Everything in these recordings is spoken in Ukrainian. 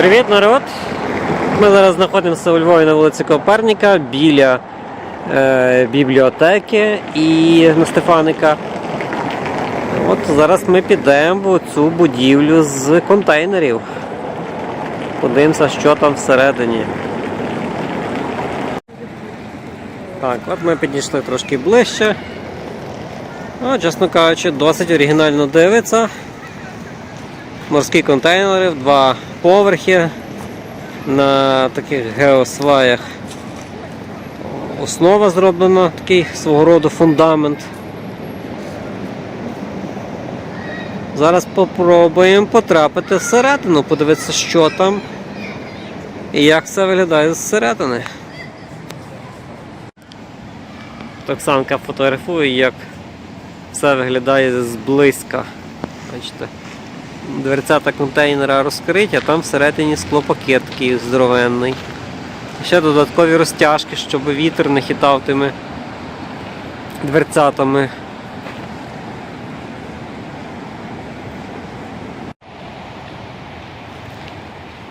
Привіт, народ! Ми зараз знаходимося у Львові на вулиці Коперника біля е, бібліотеки і на Стефаника. От зараз ми підемо в цю будівлю з контейнерів. Подивимося, що там всередині. Так, от ми підійшли трошки ближче. Ну, чесно кажучи, досить оригінально дивиться. Морські контейнери в два поверхи на таких геосваях. Основа зроблена, такий свого роду фундамент. Зараз попробуємо потрапити всередину, подивитися, що там і як це виглядає зсередини. Оксанка фотографує, як все виглядає зблизька. Бачите? Дверцята контейнера розкриті, а там всередині склопакет такий здоровенний. Ще додаткові розтяжки, щоб вітер не хитав тими дверцятами.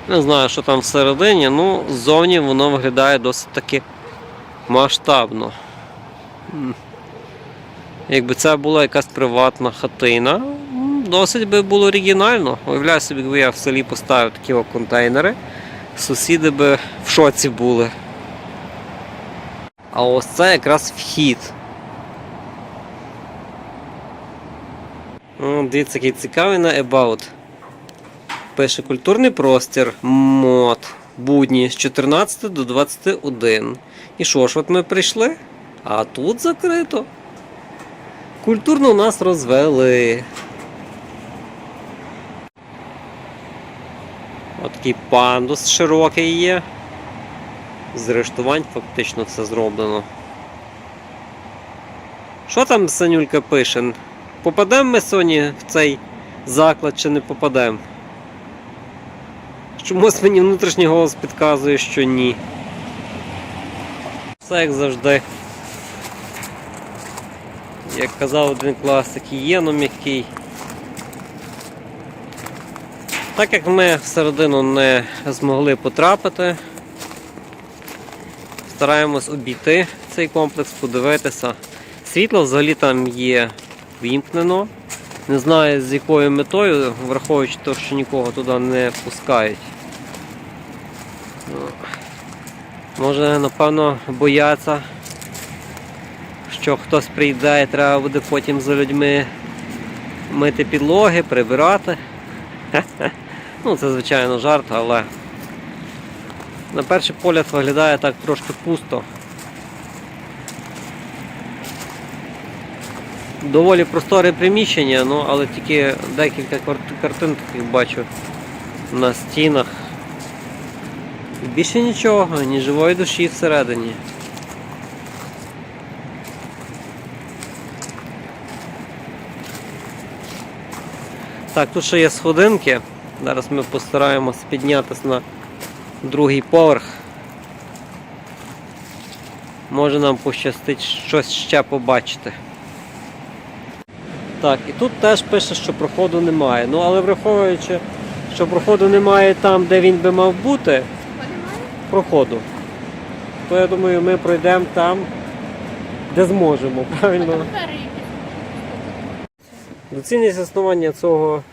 Не знаю, що там всередині, ну ззовні воно виглядає досить таки масштабно. Якби це була якась приватна хатина, досить би було оригінально. Уявляю собі, якби я в селі поставив такі контейнери, сусіди би в шоці були. А ось це якраз вхід. О, дивіться, який цікавий на About. Пише культурний простір, мод, будні з 14 до 21. І що ж, от ми прийшли, а тут закрито. Культурно нас розвели. От такий пандус широкий є. З рештувань фактично це зроблено. Що там Санюлька пише? Попадемо ми сьогодні в цей заклад чи не попадемо? Чомусь мені внутрішній голос підказує, що ні. Все як завжди. Як казав один класик, єно м'який. Так як ми всередину не змогли потрапити, стараємось обійти цей комплекс, подивитися. Світло взагалі там є вімкнено. Не знаю з якою метою, враховуючи те, що нікого туди не пускають. Може, напевно, бояться, що хтось прийде і треба буде потім за людьми мити підлоги, прибирати. Ну, це звичайно жарт, але на перший погляд виглядає так трошки пусто. Доволі просторе приміщення, ну, але тільки декілька картин таких бачу на стінах. І Більше нічого, ні живої душі всередині. Так, тут ще є сходинки. Зараз ми постараємось піднятися на другий поверх. Може нам пощастить щось ще побачити. Так, і тут теж пише, що проходу немає. Ну, але враховуючи, що проходу немає там, де він би мав бути, проходу, то я думаю, ми пройдемо там, де зможемо, правильно? Доцільність існування цього,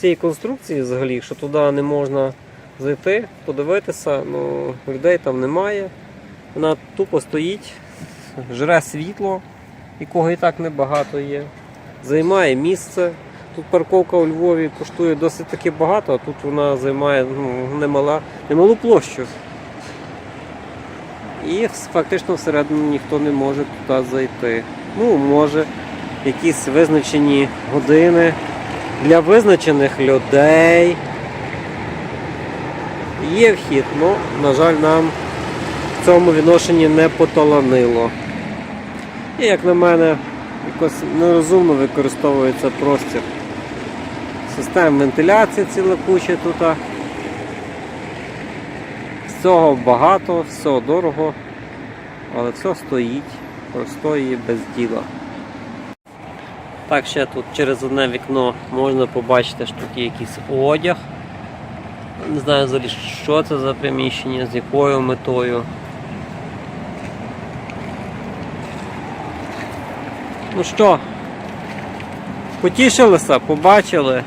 цієї конструкції взагалі, що туди не можна зайти, подивитися, ну, людей там немає. Вона тупо стоїть, жре світло, якого і так небагато є, займає місце. Тут парковка у Львові коштує досить таки багато, а тут вона займає ну, немала, немалу площу. І фактично всередину ніхто не може туди зайти. Ну, може, якісь визначені години для визначених людей. Є вхід, ну, на жаль, нам в цьому відношенні не поталанило. І, як на мене, якось нерозумно використовується простір. Систем вентиляції ціла куча тут. Всього багато, все дорого, але все стоїть, просто без діла. Так, ще тут через одне вікно можна побачити, що тут є якийсь одяг. Не знаю взагалі, що це за приміщення, з якою метою. Ну що, потішилися, побачили.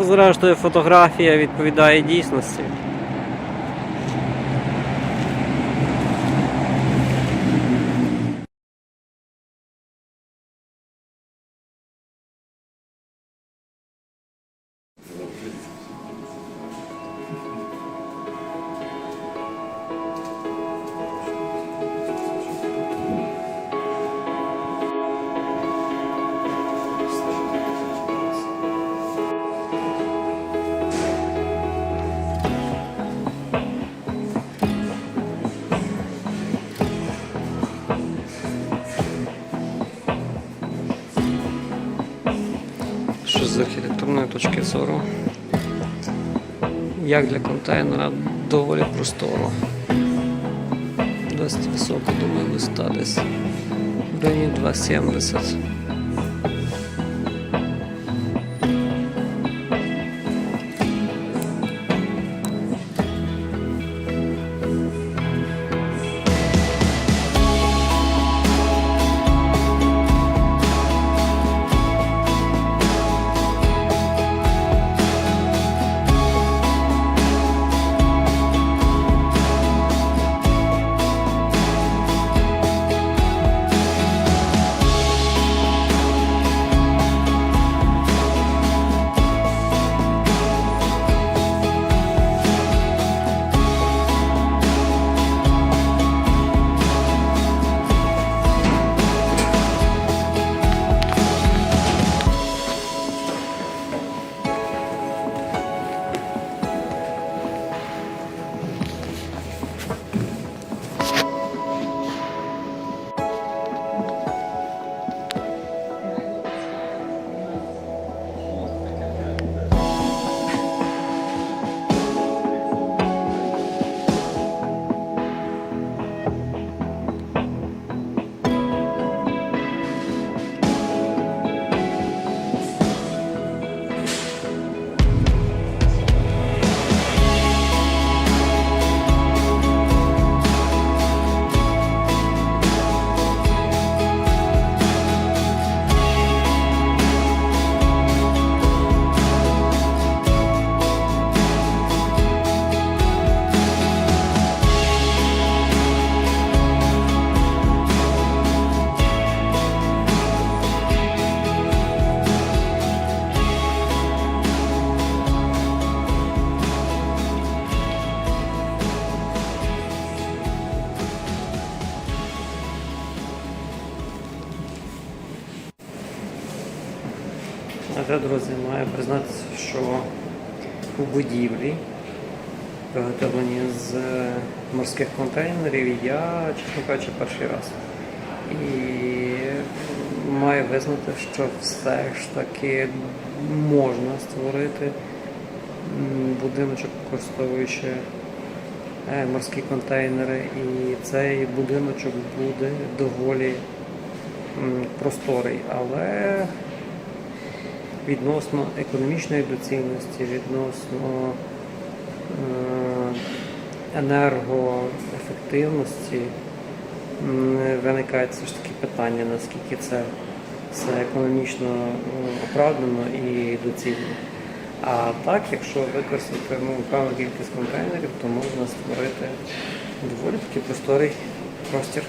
Зрештою, фотографія відповідає дійсності. Точки зору, як для контейнера доволі просторо. Досить високо, думаю, висота десь в районі 2,70. А друзі, маю признатися, що у будівлі, виготовлені з морських контейнерів, я, чесно кажучи, перший раз. І маю визнати, що все ж таки можна створити будиночок, використовуючи е, морські контейнери, і цей будиночок буде доволі просторий, але відносно економічної доцільності, відносно е, енергоефективності виникає все ж таки питання, наскільки це все економічно е, оправдано і доцільно. А так, якщо використати ну, певну кількість контейнерів, то можна створити доволі такий просторий простір.